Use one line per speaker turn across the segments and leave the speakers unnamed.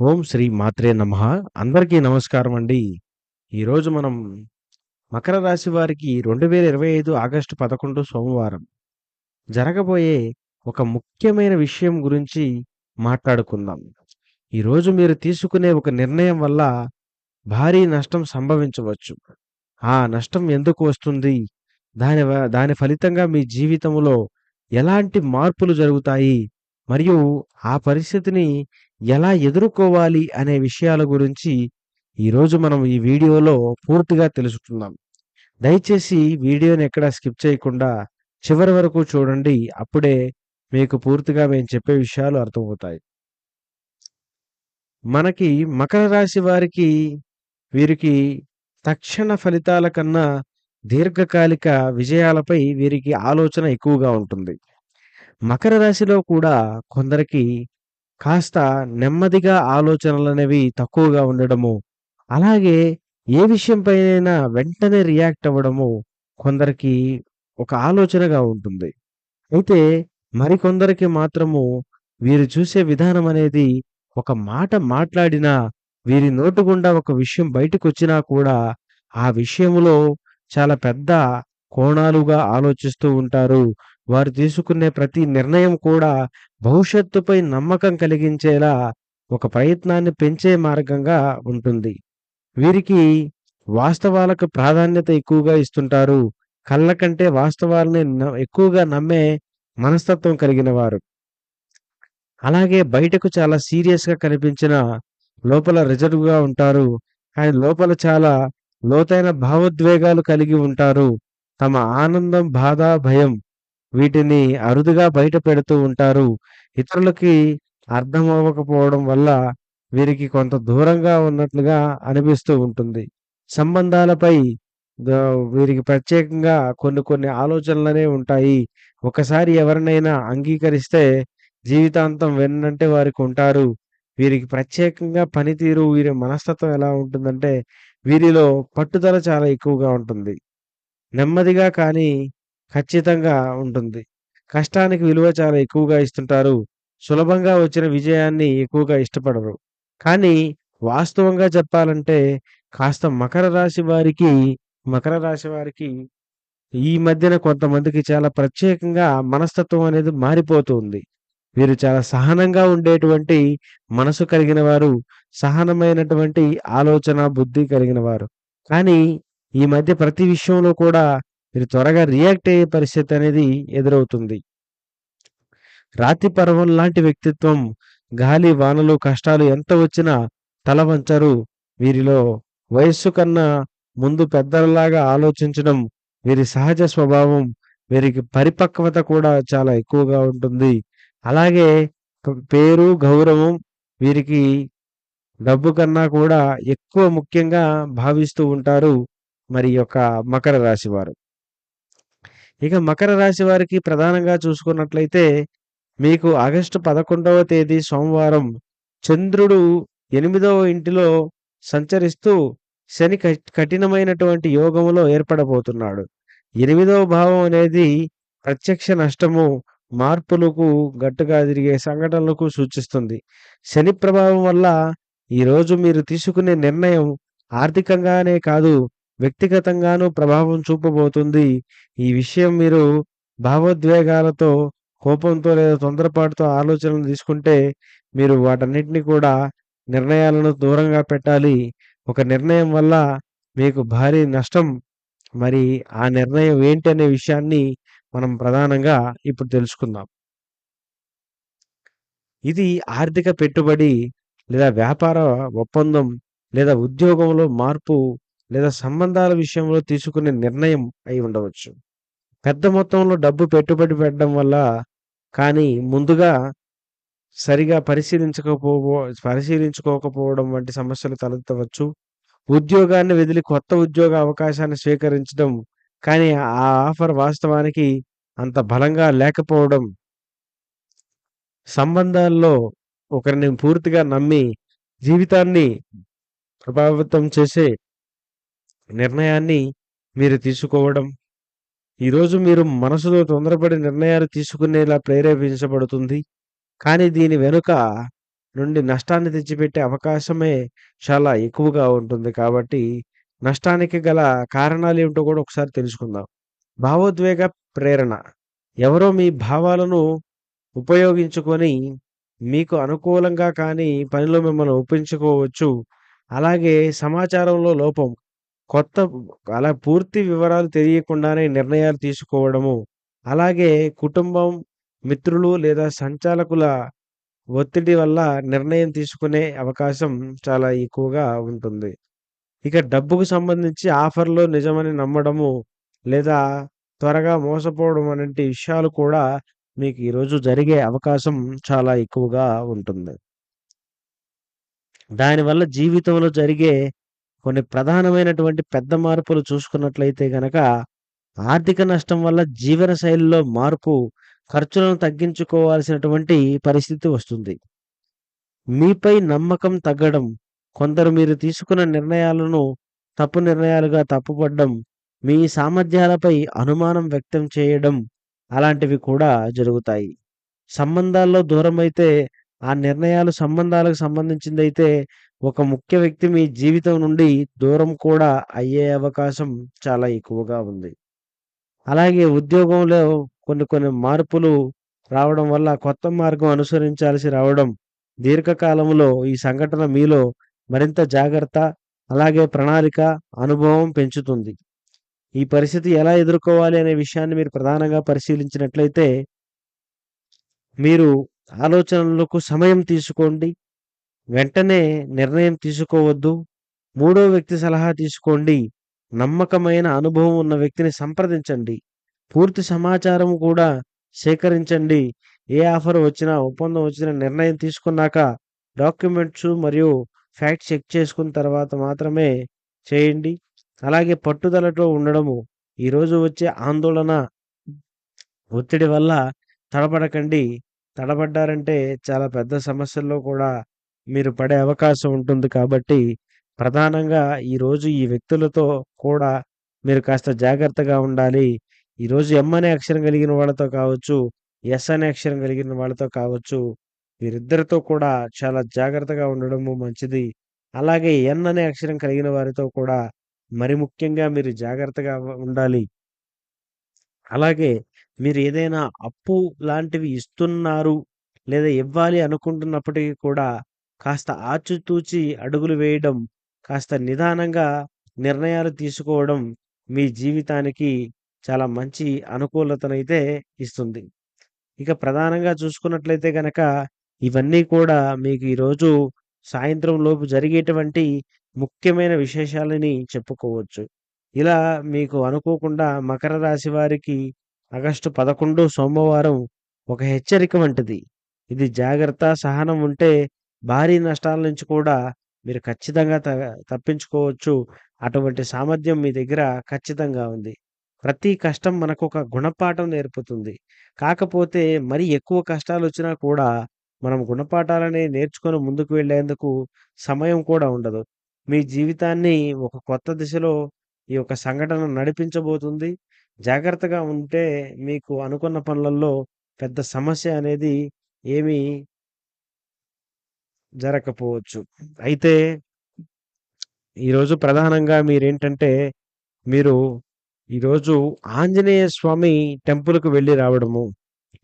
ఓం శ్రీ మాత్రే నమః. అందరికీ నమస్కారం అండి. ఈరోజు మనం మకర రాశి వారికి రెండు వేల ఇరవై ఐదు ఆగస్టు పదకొండు సోమవారం జరగబోయే ఒక ముఖ్యమైన విషయం గురించి మాట్లాడుకుందాం. ఈరోజు మీరు తీసుకునే ఒక నిర్ణయం వల్ల భారీ నష్టం సంభవించవచ్చు. ఆ నష్టం ఎందుకు వస్తుంది? దాని వ- దాని ఫలితంగా మీ జీవితంలో ఎలాంటి మార్పులు జరుగుతాయి? మరియు ఆ పరిస్థితిని ఎలా ఎదుర్కోవాలి అనే విషయాల గురించి ఈరోజు మనం ఈ వీడియోలో పూర్తిగా తెలుసుకుందాం. దయచేసి వీడియోని ఎక్కడ స్కిప్ చేయకుండా చివరి వరకు చూడండి. అప్పుడే మీకు పూర్తిగా మేము చెప్పే విషయాలు అర్థమవుతాయి. మనకి మకర రాశి వారికి వీరికి తక్షణ ఫలితాల కన్నా దీర్ఘకాలిక విజయాలపై వీరికి ఆలోచన ఎక్కువగా ఉంటుంది. మకర రాశిలో కూడా కొందరికి కాస్త నెమ్మదిగా ఆలోచనలు అనేవి తక్కువగా ఉండడము అలాగే ఏ విషయంపైనైనా వెంటనే రియాక్ట్ అవ్వడము కొందరికి ఒక ఆలోచనగా ఉంటుంది. అయితే మరికొందరికి మాత్రము వీరు చూసే విధానం అనేది ఒక మాట మాట్లాడినా వీరి నోటు గుండా ఒక విషయం బయటకు వచ్చినా కూడా ఆ విషయంలో చాలా పెద్ద కోణాలుగా ఆలోచిస్తూ ఉంటారు వారు తీసుకునే ప్రతి నిర్ణయం కూడా భవిష్యత్తుపై నమ్మకం కలిగించేలా ఒక ప్రయత్నాన్ని పెంచే మార్గంగా ఉంటుంది. వీరికి వాస్తవాలకు ప్రాధాన్యత ఎక్కువగా ఇస్తుంటారు. కళ్ళ కంటే వాస్తవాలని ఎక్కువగా నమ్మే మనస్తత్వం కలిగిన వారు అలాగే బయటకు చాలా సీరియస్గా కనిపించిన లోపల రిజర్వ్గా ఉంటారు. కానీ లోపల చాలా లోతైన భావోద్వేగాలు కలిగి ఉంటారు. తమ ఆనందం బాధ భయం వీటిని అరుదుగా బయట పెడుతూ ఉంటారు. ఇతరులకి అర్థం అవ్వకపోవడం వల్ల వీరికి కొంత దూరంగా ఉన్నట్లుగా అనిపిస్తూ ఉంటుంది. సంబంధాలపై వీరికి ప్రత్యేకంగా కొన్ని కొన్ని ఆలోచనలనే ఉంటాయి. ఒకసారి ఎవరినైనా అంగీకరిస్తే జీవితాంతం వెన్నంటే వారికి ఉంటారు. వీరికి ప్రత్యేకంగా పనితీరు వీరి మనస్తత్వం ఎలా ఉంటుందంటే వీరిలో పట్టుదల చాలా ఎక్కువగా ఉంటుంది. నెమ్మదిగా కానీ ఖచ్చితంగా ఉంటుంది. కష్టానికి విలువ చాలా ఎక్కువగా ఇస్తుంటారు. సులభంగా వచ్చిన విజయాన్ని ఎక్కువగా ఇష్టపడరు. కానీ వాస్తవంగా చెప్పాలంటే కాస్త మకర రాశి వారికి మకర రాశి వారికి ఈ మధ్యన కొంతమందికి చాలా ప్రత్యేకంగా మనస్తత్వం అనేది మారిపోతుంది. వీరు చాలా సహనంగా ఉండేటువంటి మనసు కలిగిన వారు సహనమైనటువంటి ఆలోచన బుద్ధి కలిగిన వారు. కానీ ఈ మధ్య ప్రతి విషయంలో కూడా మీరు త్వరగా రియాక్ట్ అయ్యే పరిస్థితి అనేది ఎదురవుతుంది. రాతి పర్వం లాంటి వ్యక్తిత్వం గాలి వానలు కష్టాలు ఎంత వచ్చినా తల వంచరు. వీరిలో వయస్సు కన్నా ముందు పెద్దలలాగా ఆలోచించడం వీరి సహజ స్వభావం వీరికి పరిపక్వత కూడా చాలా ఎక్కువగా ఉంటుంది. అలాగే పేరు గౌరవం వీరికి డబ్బు కన్నా కూడా ఎక్కువ ముఖ్యంగా భావిస్తూ ఉంటారు. మరి యొక్క మకర రాశి వారు. ఇక మకర రాశి వారికి ప్రధానంగా చూసుకున్నట్లయితే మీకు ఆగస్టు పదకొండవ తేదీ సోమవారం చంద్రుడు ఎనిమిదవ ఇంటిలో సంచరిస్తూ శని కఠి- కఠినమైనటువంటి యోగములో ఏర్పడబోతున్నాడు. ఎనిమిదవ భావం అనేది ప్రత్యక్ష నష్టము మార్పులకు గట్టుగా తిరిగే సంఘటనలకు సూచిస్తుంది. శని ప్రభావం వల్ల ఈరోజు మీరు తీసుకునే నిర్ణయం ఆర్థికంగానే కాదు వ్యక్తిగతంగానూ ప్రభావం చూపబోతుంది. ఈ విషయం మీరు భావోద్వేగాలతో కోపంతో లేదా తొందరపాటుతో ఆలోచనలు తీసుకుంటే మీరు వాటన్నిటిని కూడా నిర్ణయాలను దూరంగా పెట్టాలి. ఒక నిర్ణయం వల్ల మీకు భారీ నష్టం. మరి ఆ నిర్ణయం ఏంటి అనే విషయాన్ని మనం ప్రధానంగా ఇప్పుడు తెలుసుకుందాం. ఇది ఆర్థిక పెట్టుబడి లేదా వ్యాపార ఒప్పందం లేదా ఉద్యోగంలో మార్పు లేదా సంబంధాల విషయంలో తీసుకునే నిర్ణయం అయి ఉండవచ్చు. పెద్ద మొత్తంలో డబ్బు పెట్టుబడి పెట్టడం వల్ల కానీ ముందుగా సరిగా పరిశీలించకపో పరిశీలించుకోకపోవడం వంటి సమస్యలు తలెత్తవచ్చు. ఉద్యోగాన్ని వదిలి కొత్త ఉద్యోగ అవకాశాన్ని స్వీకరించడం కానీ ఆ ఆఫర్ వాస్తవానికి అంత బలంగా లేకపోవడం సంబంధాల్లో ఒకరిని పూర్తిగా నమ్మి జీవితాన్ని ప్రభావితం చేసే నిర్ణయాన్ని మీరు తీసుకోవడం ఈరోజు మీరు మనసులో తొందరపడి నిర్ణయాలు తీసుకునేలా ప్రేరేపించబడుతుంది కానీ దీని వెనుక నుండి నష్టాన్ని తెచ్చిపెట్టే అవకాశమే చాలా ఎక్కువగా ఉంటుంది. కాబట్టి నష్టానికి గల కారణాలు ఏమిటో కూడా ఒకసారి తెలుసుకుందాం. భావోద్వేగ ప్రేరణ. ఎవరో మీ భావాలను ఉపయోగించుకొని మీకు అనుకూలంగా కానీ పనిలో మిమ్మల్ని ఒప్పించుకోవచ్చు. అలాగే సమాచారంలో లోపం. కొత్త అలా పూర్తి వివరాలు తెలియకుండానే నిర్ణయాలు తీసుకోవడము. అలాగే కుటుంబం, మిత్రులు లేదా సంచాలకుల ఒత్తిడి వల్ల నిర్ణయం తీసుకునే అవకాశం చాలా ఎక్కువగా ఉంటుంది. ఇక డబ్బుకు సంబంధించి ఆఫర్లు నిజమని నమ్మడము లేదా త్వరగా మోసపోవడం అనేటి విషయాలు కూడా మీకు ఈరోజు జరిగే అవకాశం చాలా ఎక్కువగా ఉంటుంది. దానివల్ల జీవితంలో జరిగే కొన్ని ప్రధానమైనటువంటి పెద్ద మార్పులు చూసుకున్నట్లయితే గనక ఆర్థిక నష్టం వల్ల జీవన శైలిలో మార్పు, ఖర్చులను తగ్గించుకోవాల్సినటువంటి పరిస్థితి వస్తుంది. మీపై నమ్మకం తగ్గడం. కొందరు మీరు తీసుకున్న నిర్ణయాలను తప్పు నిర్ణయాలుగా తప్పుపడడం, మీ సామర్థ్యాలపై అనుమానం వ్యక్తం చేయడం అలాంటివి కూడా జరుగుతాయి. సంబంధాల్లో దూరం అయితే ఆ నిర్ణయాలు సంబంధాలకు సంబంధించిందైతే ఒక ముఖ్య వ్యక్తి మీ జీవితం నుండి దూరం కూడా అయ్యే అవకాశం చాలా ఎక్కువగా ఉంది. అలాగే ఉద్యోగంలో కొన్ని కొన్ని మార్పులు రావడం వల్ల కొత్త మార్గం అనుసరించాల్సి రావడం. దీర్ఘకాలంలో ఈ సంఘటన మీలో మరింత జాగ్రత్త, అలాగే ప్రణాళిక, అనుభవం పెంచుతుంది. ఈ పరిస్థితి ఎలా ఎదుర్కోవాలి అనే విషయాన్ని మీరు ప్రధానంగా పరిశీలించినట్లయితే మీరు ఆలోచనలకు సమయం తీసుకోండి. వెంటనే నిర్ణయం తీసుకోవద్దు. మూడో వ్యక్తి సలహా తీసుకోండి. నమ్మకమైన అనుభవం ఉన్న వ్యక్తిని సంప్రదించండి. పూర్తి సమాచారం కూడా సేకరించండి. ఏ ఆఫర్ వచ్చినా, ఒప్పందం వచ్చినా నిర్ణయం తీసుకున్నాక డాక్యుమెంట్స్ మరియు ఫ్యాక్ట్ చెక్ చేసుకున్న తర్వాత మాత్రమే చేయండి. అలాగే పట్టుదలతో ఉండడము. ఈరోజు వచ్చే ఆందోళన, ఒత్తిడి వల్ల తడబడకండి. తడబడ్డారంటే చాలా పెద్ద సమస్యల్లో కూడా మీరు పడే అవకాశం ఉంటుంది కాబట్టి ప్రధానంగా ఈరోజు ఈ వ్యక్తులతో కూడా మీరు కాస్త జాగ్రత్తగా ఉండాలి. ఈరోజు ఎం అనే అక్షరం కలిగిన వాళ్ళతో కావచ్చు, ఎస్ అనే అక్షరం కలిగిన వాళ్ళతో కావచ్చు, వీరిద్దరితో కూడా చాలా జాగ్రత్తగా ఉండడము మంచిది. అలాగే ఎన్ అనే అక్షరం కలిగిన వారితో కూడా మరి ముఖ్యంగా మీరు జాగ్రత్తగా ఉండాలి. అలాగే మీరు ఏదైనా అప్పు లాంటివి ఇస్తున్నారు లేదా ఇవ్వాలి అనుకుంటున్నప్పటికీ కూడా కాస్త ఆచితూచి అడుగులు వేయడం, కాస్త నిదానంగా నిర్ణయాలు తీసుకోవడం మీ జీవితానికి చాలా మంచి అనుకూలతనైతే ఇస్తుంది. ఇక ప్రధానంగా చూసుకున్నట్లయితే గనక ఇవన్నీ కూడా మీకు ఈరోజు సాయంత్రం లోపు జరిగేటువంటి ముఖ్యమైన విశేషాలని చెప్పుకోవచ్చు. ఇలా మీకు అనుకోకుండా మకర రాశి వారికి ఆగస్టు 11 సోమవారం ఒక హెచ్చరిక వంటిది. ఇది జాగ్రత్త, సహనం ఉంటే భారీ నష్టాల నుంచి కూడా మీరు ఖచ్చితంగా త తప్పించుకోవచ్చు. అటువంటి సామర్థ్యం మీ దగ్గర ఖచ్చితంగా ఉంది. ప్రతి కష్టం మనకు ఒక గుణపాఠం నేర్పుతుంది. కాకపోతే మరి ఎక్కువ కష్టాలు వచ్చినా కూడా మనం గుణపాఠాలని నేర్చుకొని ముందుకు వెళ్ళేందుకు సమయం కూడా ఉండదు. మీ జీవితాన్ని ఒక కొత్త దిశలో ఈ యొక్క సంఘటన నడిపించబోతుంది. జాగ్రత్తగా ఉంటే మీకు అనుకున్న పనులలో పెద్ద సమస్య అనేది ఏమీ జరగకపోవచ్చు. అయితే ఈరోజు ప్రధానంగా మీరేంటంటే మీరు ఈరోజు ఆంజనేయ స్వామి టెంపుల్‌కి వెళ్ళి రావడము.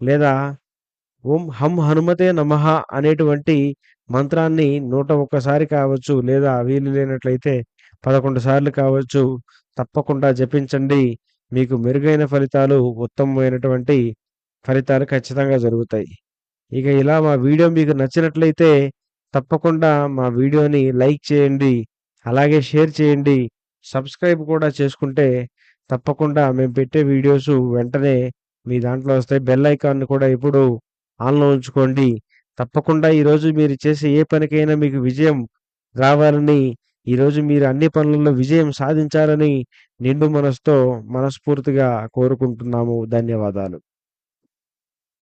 లేదా ఓం హం హనుమతే నమః అనేటువంటి మంత్రాన్ని నూట ఒక్కసారి కావచ్చు, లేదా వీలు లేనట్లయితే 11 సార్లు కావచ్చు, తప్పకుండా జపించండి. మీకు మెరుగైన ఫలితాలు, ఉత్తమమైనటువంటి ఫలితాలు ఖచ్చితంగా జరుగుతాయి. ఇక ఇలా మా వీడియో మీకు నచ్చినట్లయితే తప్పకుండా మా వీడియోని లైక్ చేయండి. అలాగే షేర్ చేయండి. సబ్స్క్రైబ్ కూడా చేసుకుంటే తప్పకుండా మేము పెట్టే వీడియోస్ వెంటనే మీ దాంట్లో వస్తాయి. బెల్ ఐకాన్‌ని కూడా ఇప్పుడు ఆన్‌లో ఉంచుకోండి. తప్పకుండా ఈరోజు మీరు చేసే ఏ పనికైనా మీకు విజయం రావాలని, ఈరోజు మీరు అన్ని పనులలో విజయం సాధించాలని నిండు మనసుతో మనస్ఫూర్తిగా కోరుకుంటున్నాము. ధన్యవాదాలు.